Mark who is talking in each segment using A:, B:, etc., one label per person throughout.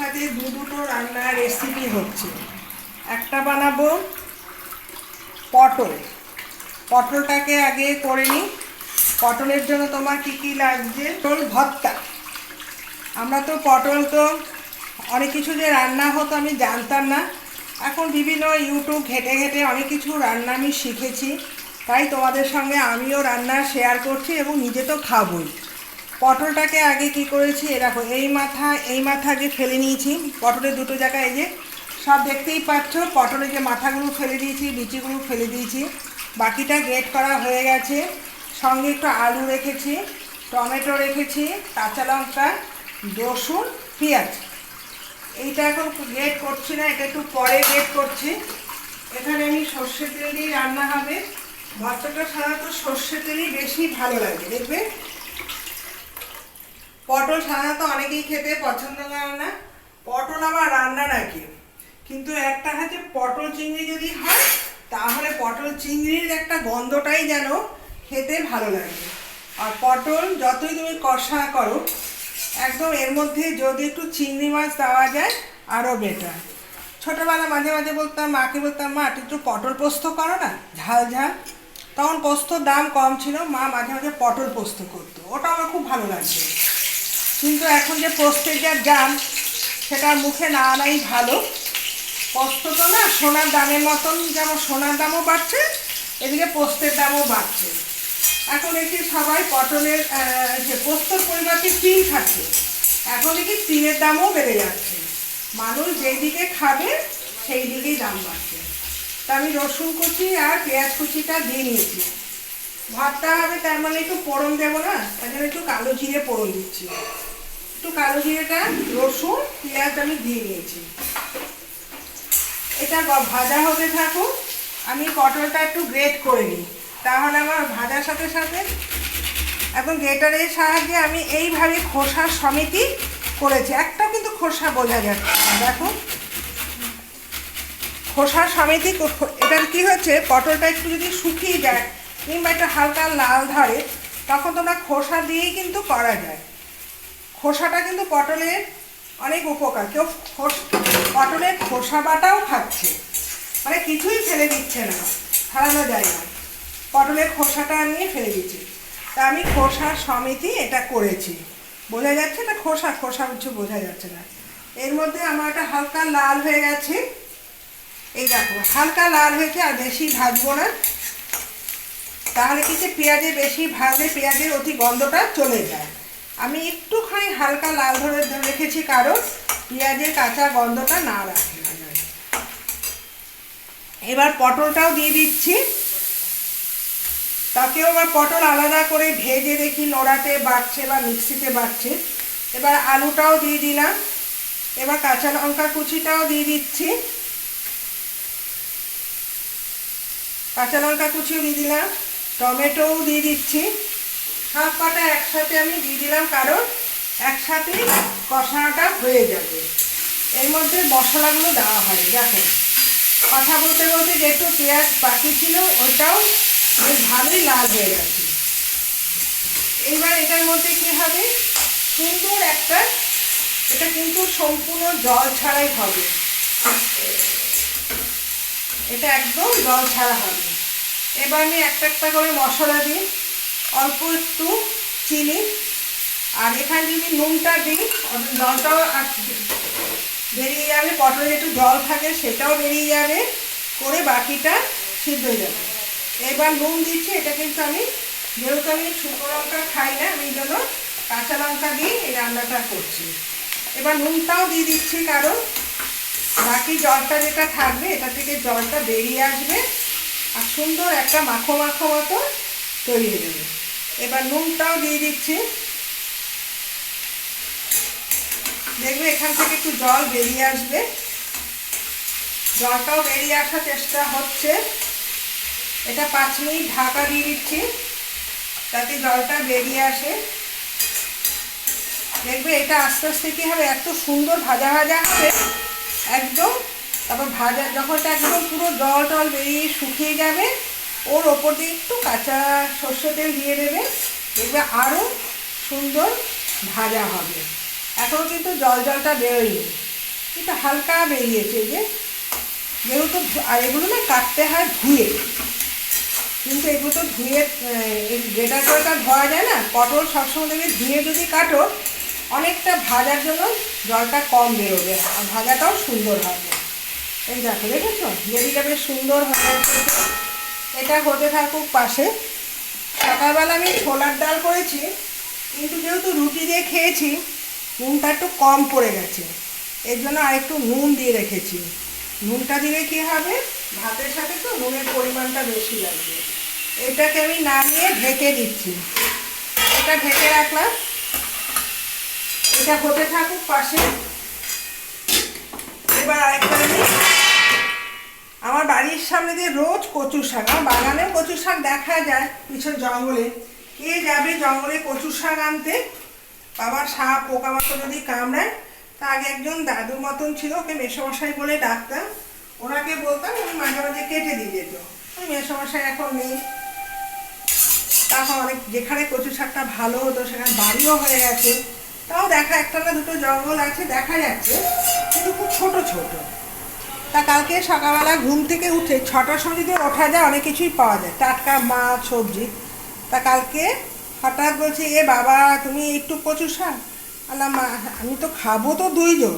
A: একসাথে দু দুটো রান্নার রেসিপি হচ্ছে। একটা বানাবো পটল। পটলটাকে আগে করে নিই। পটলের জন্য তোমার কি কি লাগছে পটল, ভর্তা। আমরা তো পটল তো অনেক কিছু যে রান্না হতো আমি জানতাম না। এখন বিভিন্ন ইউটিউব ঘেটে ঘেটে অনেক কিছু রান্না আমি শিখেছি। তাই তোমাদের সঙ্গে আমিও রান্না শেয়ার করছি এবং নিজে তো খাবই। পটলটাকে আগে কি করেছি এ দেখো, এই মাথা এই মাথা আগে ফেলে নিয়েছি। পটলের দুটো জায়গায় এই যে, সব দেখতেই পাচ্ছ পটলের যে মাথাগুলো ফেলে দিয়েছি, বিচিগুলো ফেলে দিয়েছি। বাকিটা গ্রেট করা হয়ে গেছে। সঙ্গে একটু আলু রেখেছি, টমেটো রেখেছি, কাঁচা লঙ্কা, রসুন, পেঁয়াজ। এইটা এখন গ্রেট করছি না, এটা একটু পরে গ্রেট করছি। এখানে আমি সর্ষে তেল দিয়ে রান্না হবে। ভর্তাটা সাধারণত সর্ষে তেলই বেশি ভালো লাগে, দেখবে? পটল সাধারণত অনেকেই খেতে পছন্দ করে না। পটল আবার রান্না নাকি? কিন্তু একটা হচ্ছে পটল চিংড়ি যদি হয়, তাহলে পটল চিংড়ির একটা গন্ধটাই যেন খেতে ভালো লাগে। আর পটল যতই তুমি কষা করো একদম এর মধ্যে যদি একটু চিংড়ি মাছ দেওয়া যায় আরও বেটার ছোটোবেলা মাঝে মাঝে বলতাম, মাকে বলতাম, মা একটু পটল পোস্ত করো না, ঝাল ঝাল। তখন পোস্তর দাম কম ছিল, মা মাঝে মাঝে পটল পোস্ত করতো। ওটা আমার খুব ভালো লাগতো। কিন্তু এখন যে পোস্তের যা দাম সেটা মুখে না আনাই ভালো। পোস্ত তো না, সোনার দামের মতন যেমন সোনার দামও বাড়ছে, এদিকে পোস্তের দামও বাড়ছে। এখন দেখি সবাই পটলের যে পোস্তর পরিবর্তে তিল খাচ্ছে, এখন দেখি তিলের দামও বেড়ে যাচ্ছে। মানুষ যেই দিকে খাবে সেই দিকেই দাম বাড়ছে। তা আমি রসুন কুচি আর পেঁয়াজ কুচিটা দিয়ে নিয়েছি। ভাতটা হবে তার মানে একটু ফোড়ন দেবো না, তার জন্য একটু কালো জিরে ফোড়ন দিচ্ছি। একটু কালো জিরেটা, রসুন, পেঁয়াজ আমি দিয়ে নিয়েছি। এটা ভাজা হতে থাকুক আমি পটলটা একটু গ্রেট করে নিই। তাহলে আমার ভাজার সাথে সাথে এখন গ্রেটারের সাহায্যে আমি এইভাবে খোসা সমিতি করেছি। একটা কিন্তু খোসা বোঝা যাচ্ছে দেখো। খোসা সমিতি এটার কি হচ্ছে? পটলটা একটু যদি শুকিয়ে যায় কিংবা একটু হালকা লাল ধরে, তখন তোমরা খোসা দিয়েই কিন্তু করা যায়। খোসাটা কিন্তু পটলের অনেক উপকার। কেউ পটলের খোসা বাটাও খাচ্ছে। মানে কিছুই ফেলে দিচ্ছে না, ফেলানো যায় না। পটলের খোসাটা নিয়ে ফেলে দিচ্ছি। তা আমি খোসা সমিতি এটা করেছি। বোঝা যাচ্ছে না খোসা খোসা কিছু বোঝা যাচ্ছে না। এর মধ্যে আমার একটা হালকা লাল হয়ে গেছে। এই দেখো, হালকা লাল হয়েছে আর বেশি ভাজবো না। তাহলে কি পেঁয়াজে বেশি ভাজলে পেঁয়াজের অতি গন্ধটা চলে যায়। আমি একটুখানি হালকা লাল ধরে রেখেছি, কারণ পেঁয়াজের কাঁচা গন্ধটা না রাখে এবার পটলটাও দিয়ে দিচ্ছি। তাকেও আবার পটল আলাদা করে ভেজে দেখি নোড়াতে বাড়ছে বা মিক্সিতে বাড়ছে। এবার আলুটাও দিয়ে দিলাম। এবার কাঁচা লঙ্কা কুচিটাও দিয়ে দিচ্ছি। কাঁচা লঙ্কা কুচিও দিয়ে দিলাম। টমেটোও দিয়ে দিচ্ছি। সব কটা একসাথে আমি দিয়ে দিলাম, কারণ একসাথে কষানোটা হয়ে যাবে। এর মধ্যে মশলাগুলো দেওয়া হয় দেখো কথা বলতে বলতে যেহেতু পেঁয়াজ বাকি ছিল, ওইটাও বেশ ভালোই লাল হয়ে গেছে। এইবার এটার মধ্যে কি হবে? সুন্দর একটা, এটা কিন্তু সম্পূর্ণ জল ছাড়াই হবে। এটা একদম জল ছাড়া হবে। এবার আমি একটা একটা করে মশলা দিই। অল্প একটু চিনি। আর এখানে যদি নুনটা দিই জলটাও বেরিয়ে যাবে, পটলে একটু জল থাকে সেটাও বেরিয়ে যাবে, করে বাকিটা সিদ্ধ হয়ে যাবে। এবার নুন দিচ্ছি, এটা কিন্তু আমি যেহেতু আমি শুকনো লঙ্কা খাই না, আমি জন্য কাঁচা লঙ্কা দিয়ে এই রান্নাটা করছি। এবার নুনটাও দিয়ে দিচ্ছি, কারণ বাকি জলটা যেটা থাকবে, এটা থেকে জলটা বেরিয়ে আসবে, আর সুন্দর একটা মাখো মাখো মতো তৈরি হয়ে যাবে। এবার নুনটাও দিয়ে দিচ্ছি। দেখবে এখান থেকে একটু জল বেরিয়ে আসবে। জলটাও বেরিয়ে আসার চেষ্টা হচ্ছে। এটা পাঁচ মিনিট ঢাকা দিয়ে দিচ্ছি, যাতে জলটা বেরিয়ে আসে। দেখবে এটা আস্তে আস্তে কী হবে, এত সুন্দর ভাজা ভাজা হবে। একদম, তারপর ভাজা, যখন একদম পুরো জল টল বেরিয়ে শুকিয়ে যাবে ওর ওপর দিয়ে একটু কাঁচা সর্ষে তেল দিয়ে দেবে। দেখবে আরও সুন্দর ভাজা হবে। এখনও কিন্তু জল জলটা বেরোয়নি। এটা হালকা বেরিয়েছে যে। যেহেতু আর এগুলো না কাটতে হয় ধুয়ে। কিন্তু এগুলো তো ধুয়ে যেটা করে তো ধোয়া যায় না? পটল সবসময় দেখবে ধুয়ে যদি কাটো, অনেকটা ভাজার জন্য জলটা কম বেরোবে আর ভাজাটাও সুন্দর হবে। এই দেখো, দেখেছ? লেডিটা বেশ সুন্দর হয়ে এটা হতে থাকুক পাশে। সকালবেলা আমি ছোলার ডাল করেছি, কিন্তু যেহেতু রুটি দিয়ে খেয়েছি, নুনটা একটু কম পড়ে গেছে। এর জন্য আরেকটু নুন দিয়ে রেখেছি। নুনটা দিলে কী হবে? ভাতের সাথে তো নুনের পরিমাণটা বেশি লাগবে। এটাকে আমি নামিয়ে ঢেকে দিচ্ছি। এটা ঢেকে রাখলাম। এটা হতে থাকুক পাশে এবার আরেকটা আমি আমার বাড়ির সামনে দিয়ে রোজ কচু শাক, আমার বাগানে কচু শাক দেখা যায় পিছন জঙ্গলে। কে যাবে জঙ্গলে কচু শাক আনতে? বাবার সাপ, পোকামাকড় যদি কামড়ায়, তা আগে একজন দাদুর মতন ছিল, ওকে মেসমশাই বলে ডাকতাম। ওনাকে বলতাম উনি মাঝে মাঝে কেটে দিয়ে যেত। ওই মেসমশাই এখন নেই। তখন অনেক যেখানে কচু শাকটা ভালো হতো, সেখানে বাড়িও হয়ে গেছে। তাও দেখা একটা না দুটো জঙ্গল আছে, দেখা যাচ্ছে, কিন্তু খুব ছোট ছোট। তা কালকে সকালবেলা ঘুম থেকে উঠে ছটার সময় যদি ওঠা যায়, অনেক কিছুই পাওয়া যায়। টাটকা মাছ, সবজি। তা কালকে হঠাৎ বলছে, এ বাবা, তুমি একটু কচু শাক? আল্লাহ মা, আমি তো খাব তো দুইজন।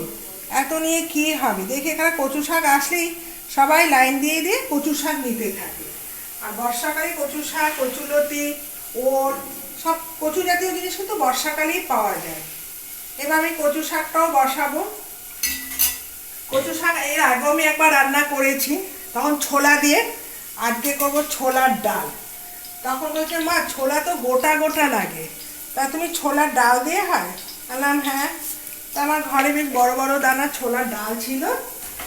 A: এত নিয়ে কি হবে দেখি এখানে কচু শাক আসলেই সবাই লাইন দিয়ে দিয়ে কচু শাক নিতে থাকে। আর বর্ষাকালে কচু শাক কচুলতি ওর সব কচু জাতীয় জিনিস কিন্তু বর্ষাকালেই পাওয়া যায়। এবার আমি কচু শাকটাও বসাবো। কচু শাক এর আগেও আমি একবার রান্না করেছি। তখন ছোলা দিয়ে আজকে করব ছোলার ডাল। তখন বলছে, মা, ছোলা তো গোটা গোটা লাগে। তা তুমি ছোলার ডাল দিয়ে হয় বললাম হ্যাঁ। তা আমার ঘরে বেশ বড় বড় দানা ছোলার ডাল ছিল।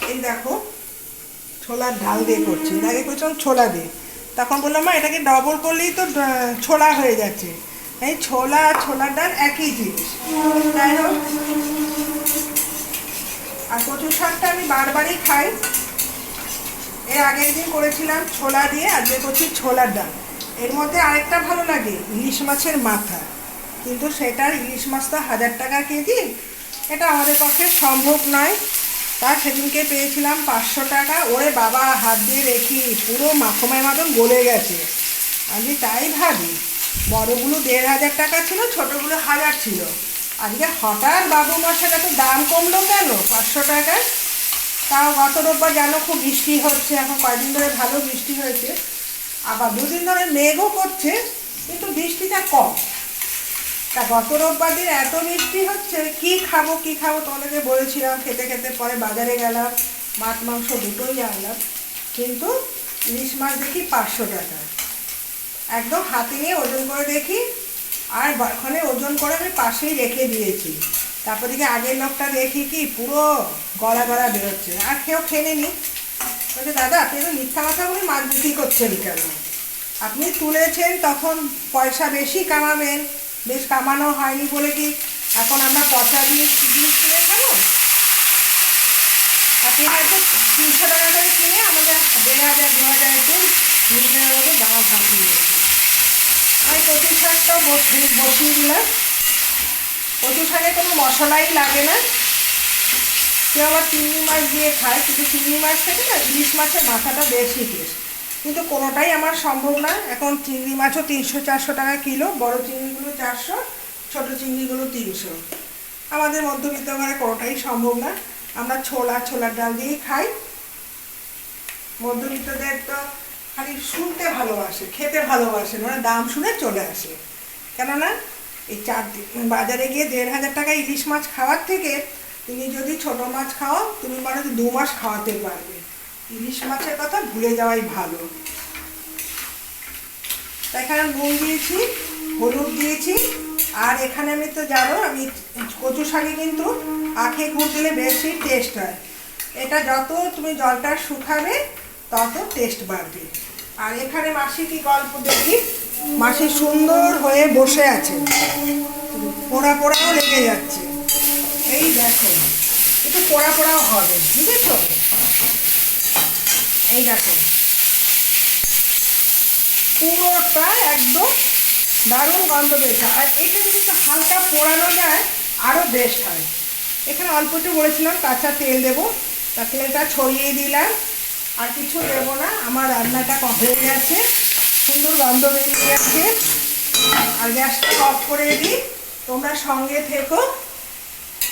A: এই দেখো, ছোলার ডাল দিয়ে করছি। আগে করছিলাম ছোলা দিয়ে। তখন বললাম, মা, এটাকে ডবল করলেই তো ছোলা হয়ে যাচ্ছে। এই ছোলা আর ছোলার ডাল একই জিনিস। তাই হোক আর কচু শাকটা আমি বারবারই খাই। এর আগের দিন করেছিলাম ছোলা দিয়ে আর যে করছি ছোলার ডাল। এর মধ্যে আরেকটা ভালো লাগে, ইলিশ মাছের মাথা। কিন্তু সেটার ইলিশ মাছ তো হাজার টাকা কেজি, এটা আমাদের পক্ষে সম্ভব নয়। তা সেদিনকে পেয়েছিলাম পাঁচশো টাকা। ওরে বাবা, হাত দিয়ে রেখি পুরো মাখমায় মতন গলে গেছে। আমি তাই ভাবি, বড়গুলো দেড় হাজার টাকা ছিল, ছোটোগুলো হাজার ছিল। আজকে হঠাৎ বাবু মশার এত দাম কমলো কেন? পাঁচশো টাকায়? তাও গত রোববার জানো খুব বৃষ্টি হচ্ছে, এখন কয়েকদিন ধরে ভালো বৃষ্টি হয়েছে। আবার দুদিন ধরে মেঘও করছে, কিন্তু বৃষ্টিটা কম। তা গত রোববার দিন এত বৃষ্টি হচ্ছে, কি খাব কি খাব তোমাদেরকে বলেছিলাম, খেতে খেতে পরে বাজারে গেলাম, মাছ মাংস দুটোই আনলাম। কিন্তু ইলিশ মাছ দেখি পাঁচশো টাকা একদম হাতে নিয়ে ওজন করে দেখি আর ওখানে ওজন করে আমি পাশেই রেখে দিয়েছি। তারপর দিকে আগের লোকটা দেখি কি, পুরো গলা গলা বেরোচ্ছে। আর কেউ খেয়ে নি। বলছে, দাদা, আপনি তো মিথ্যা কথা বলে মাছ বিক্রি করছেন কেন? আপনি তুলেছেন, তখন পয়সা বেশি কামাবেন। বেশ কামানো হয়নি বলে কি, এখন আমরা পচা দিয়ে জিনিস কিনে খাব? আপনি হয়তো তিনশো টাকা করে কিনে আমাদের দেড় হাজার দু হাজার নিজের মতো দাম আমি কচু শাকটাও বসিয়ে বসিয়ে দিলাম কচু শাকে কোনো মশলাই লাগে না। কেউ আবার চিংড়ি মাছ দিয়ে খায়, কিন্তু চিংড়ি মাছ থেকে না ইলিশ মাছের মাথাটা বেশি টেস্ট কিন্তু কোনোটাই আমার সম্ভব না। এখন চিংড়ি মাছও তিনশো, চারশো টাকা কিলো, বড় চিংড়িগুলো চারশো, ছোটো চিংড়িগুলো তিনশো। আমাদের মধ্যবিত্ত ঘরে কোনোটাই সম্ভব না। আমরা ছোলা, ছোলার ডাল দিয়েই খাই। মধ্যবিত্তদের তো খালি শুনতে ভালোবাসে, খেতে ভালোবাসে মানে দাম শুনে চলে আসে। কেননা এই চার বাজারে গিয়ে দেড় হাজার টাকা ইলিশ মাছ খাওয়ার থেকে তুমি যদি ছোট মাছ খাও, তুমি মানে দু মাস খাওয়াতে পারবে। ইলিশ মাছের কথা ভুলে যাওয়াই ভালো। এখানে নুন দিয়েছি, হলুদ দিয়েছি, আর এখানে আমি তো জানো, আমি কচু শাকে কিন্তু আখে গুড় দিলে বেশি টেস্ট হয়। এটা যত তুমি জলটা শুকাবে তত টেস্ট বাড়বে। আর এখানে মাসি কি গল্প দেখি? মাসি সুন্দর হয়ে বসে আছে। পোড়া পোড়াও লেগে যাচ্ছে। এই দেখো, একটু পোড়া পোড়াও হবে, বুঝেছ? এই দেখো, পুরোটা একদম দারুণ গন্ধ বেশ আর এটা যদি একটু হালকা পোড়ানো যায় আরও বেস্ট হয়। এখানে অল্প একটু বলেছিলাম কাঁচা তেল দেবো। তা তেলটা ছড়িয়ে দিলাম। আর কিছু দেবো না, আমার রান্নাটা হয়ে গেছে। সুন্দর গন্ধ বেরিয়ে গেছে। আর গ্যাসটা অফ করে দিই। তোমরা সঙ্গে থেকো।